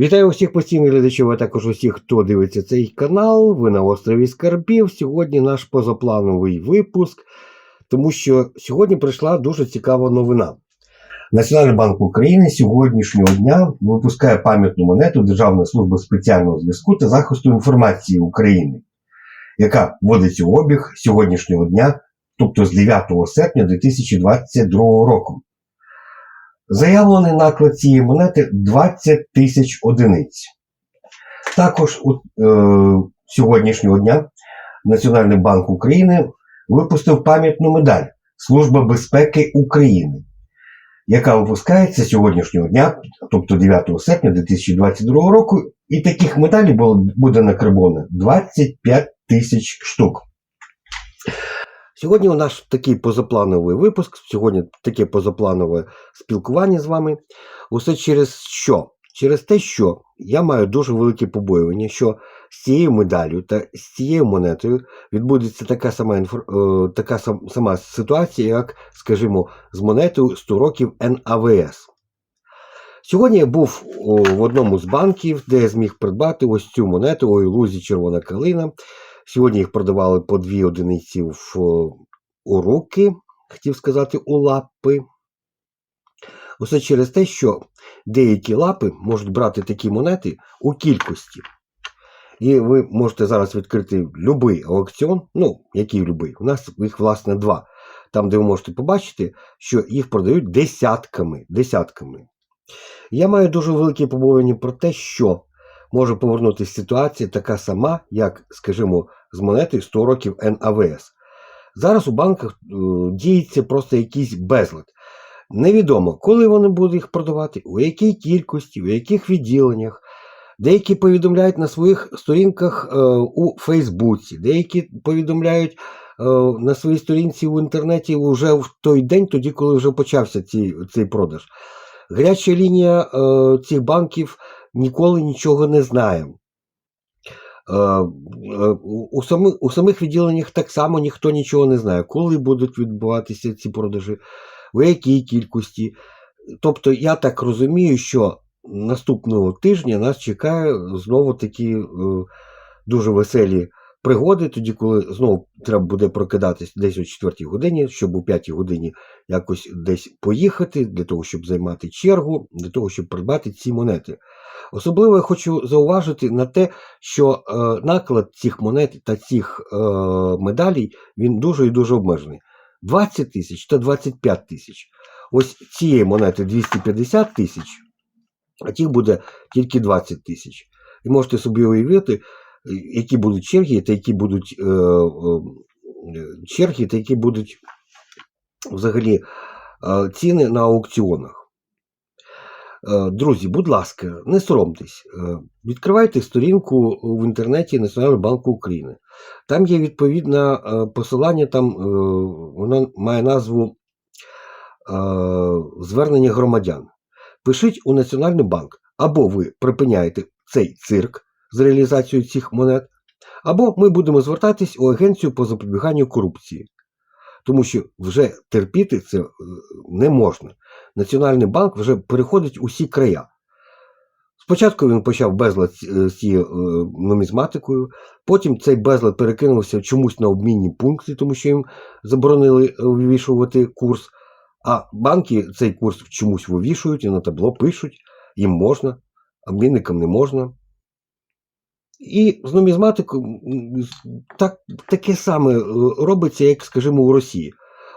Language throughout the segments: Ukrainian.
Вітаю усіх постійних глядачів, а також усіх, хто дивиться цей канал. Ви на острові Скарбів. Сьогодні наш позаплановий випуск, тому що сьогодні прийшла дуже цікава новина. Національний банк України сьогоднішнього дня випускає пам'ятну монету Державної служби спеціального зв'язку та захисту інформації України, яка вводиться у обіг сьогоднішнього дня, тобто з 9 серпня 2022 року. Заявлений наклад цієї монети 20 тисяч одиниць. Також у е, сьогоднішнього дня Національний банк України випустив пам'ятну медаль Служба безпеки України, яка випускається сьогоднішнього дня, тобто 9 серпня 2022 року, і таких медалей було- буде накарбовано 25 тисяч штук. Сьогодні у нас такий позаплановий випуск, сьогодні таке позапланове спілкування з вами. Усе через що? Через те, що я маю дуже велике побоювання, що з цією медаллю та з цією монетою відбудеться така сама, інфор... е, така сама ситуація, як, скажімо, з монетою 100 років НАВС. Сьогодні я був в одному з банків, де я зміг придбати ось цю монету, ой, лузі червона калина. Сьогодні їх продавали по дві одиниці в, о, у руки, хотів сказати, у лапи. Усе через те, що деякі лапи можуть брати такі монети у кількості. І ви можете зараз відкрити будь-який аукціон, ну, який любий. У нас їх, власне, два. Там, де ви можете побачити, що їх продають десятками. десятками. Я маю дуже велике побоювання про те, що може повернутися ситуація така сама, як, скажімо, з монетою 100 років НАВС. Зараз у банках е, діється просто якийсь безлад. Невідомо, коли вони будуть їх продавати, у якій кількості, у яких відділеннях. Деякі повідомляють на своїх сторінках е, у Фейсбуці, деякі повідомляють е, на своїй сторінці в інтернеті вже в той день, тоді, коли вже почався ці, цей продаж. Гаряча лінія е, цих банків ніколи нічого не знає. Е, е, у, самих, у самих відділеннях так само ніхто нічого не знає, коли будуть відбуватися ці продажі, у якій кількості. Тобто, я так розумію, що наступного тижня нас чекає знову такі е, дуже веселі пригоди, тоді, коли знову треба буде прокидатись десь о 4 годині, щоб о 5 годині якось десь поїхати, для того, щоб займати чергу, для того, щоб придбати ці монети. Особливо я хочу зауважити на те, що е, наклад цих монет та цих е, медалей він дуже і дуже обмежений. 20 тисяч та 25 тисяч. Ось цієї монети 250 тисяч, а тих буде тільки 20 тисяч. І можете собі уявити, е, які будуть черги, та які будуть е, е, черги, та які будуть взагалі е, ціни на аукціонах. Е, Друзі, будь ласка, не соромтесь. Е, Відкривайте сторінку в інтернеті Національного банку України. Там є відповідне е, посилання, там воно має назву звернення громадян. Пишіть у Національний банк, або ви припиняєте цей цирк з реалізацією цих монет, або ми будемо звертатись у Агенцію по запобіганню корупції. Тому що вже терпіти це е, не можна. Національний банк вже переходить усі края. Спочатку він почав безлад з з цією е, нумізматикою, потім цей безлад перекинувся чомусь на обмінні пункти, тому що їм заборонили е, вивішувати курс. А банки цей курс чомусь вивішують і на табло пишуть, їм можна, обмінникам не можна. І з нумізматикою так, таке саме е, робиться, як, скажімо, у Росії.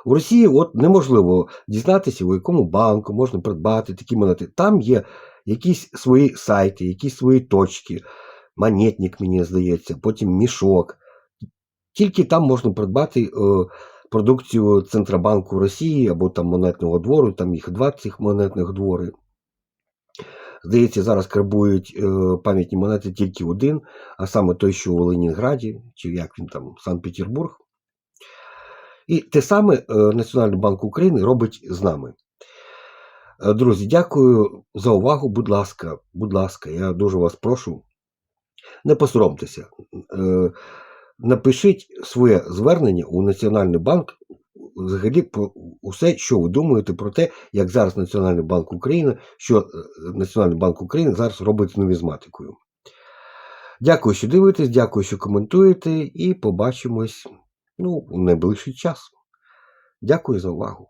У Росії от неможливо дізнатися, у якому банку можна придбати такі монети. Там є якісь свої сайти, якісь свої точки, монетник, мені здається, потім мішок. Тільки там можна придбати е, продукцію Центробанку Росії або там монетного двору, там їх два цих монетних двори. Здається, зараз карбують е, пам'ятні монети тільки один, а саме той, що у Ленінграді, чи як він там, Санкт-Петербург. І те саме е, Національний банк України робить з нами. Е, Друзі, дякую за увагу. Будь ласка, будь ласка, я дуже вас прошу. Не посоромтеся. Напишіть своє звернення у Національний банк взагалі усе, що ви думаєте про те, як зараз Національний банк України, що е, Національний банк України зараз робить з нумізматикою. Дякую, що дивитесь, дякую, що коментуєте, і побачимось ну, у найближчий час. Дякую за увагу.